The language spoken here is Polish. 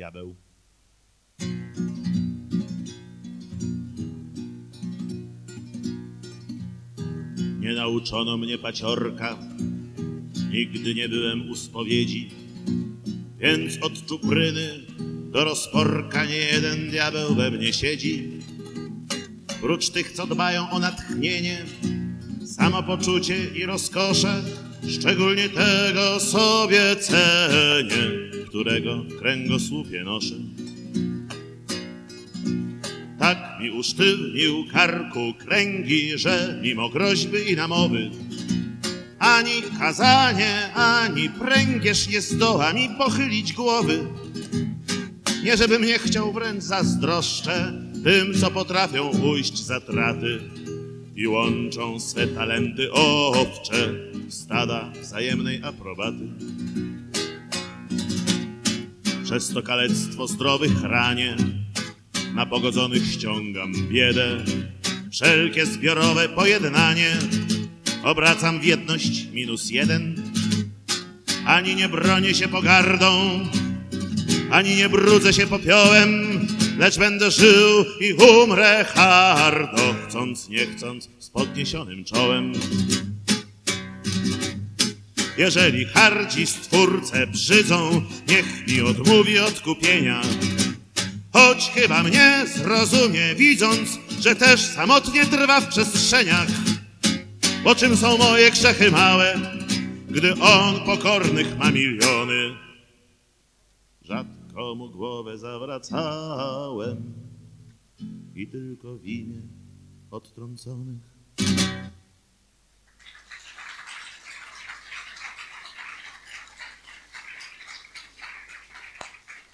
diabeł. Nie nauczono mnie paciorka, nigdy nie byłem u spowiedzi, więc od czupryny do rozporka nie jeden diabeł we mnie siedzi. Prócz tych, co dbają o natchnienie, samopoczucie i rozkosze, szczególnie tego sobie cenię, którego kręgosłupie noszę. Tak mi usztywnił karku kręgi, że mimo groźby i namowy ani kazanie, ani pręgierz nie zdoła mi pochylić głowy. Nie żebym nie chciał wręcz zazdroszczę tym, co potrafią ujść za traty i łączą swe talenty owcze w stada wzajemnej aprobaty. Przez to kalectwo zdrowych ranię, na pogodzonych ściągam biedę. Wszelkie zbiorowe pojednanie obracam w jedność minus jeden. Ani nie bronię się pogardą, ani nie brudzę się popiołem, lecz będę żył i umrę hardo, chcąc, nie chcąc, z podniesionym czołem. Jeżeli hardzi stwórcę brzydzą, niech mi odmówi odkupienia. Choć chyba mnie zrozumie, widząc, że też samotnie trwa w przestrzeniach. Po czym są moje grzechy małe, gdy on pokornych ma miliony? Rzadko mu głowę zawracałem i tylko w imię odtrąconych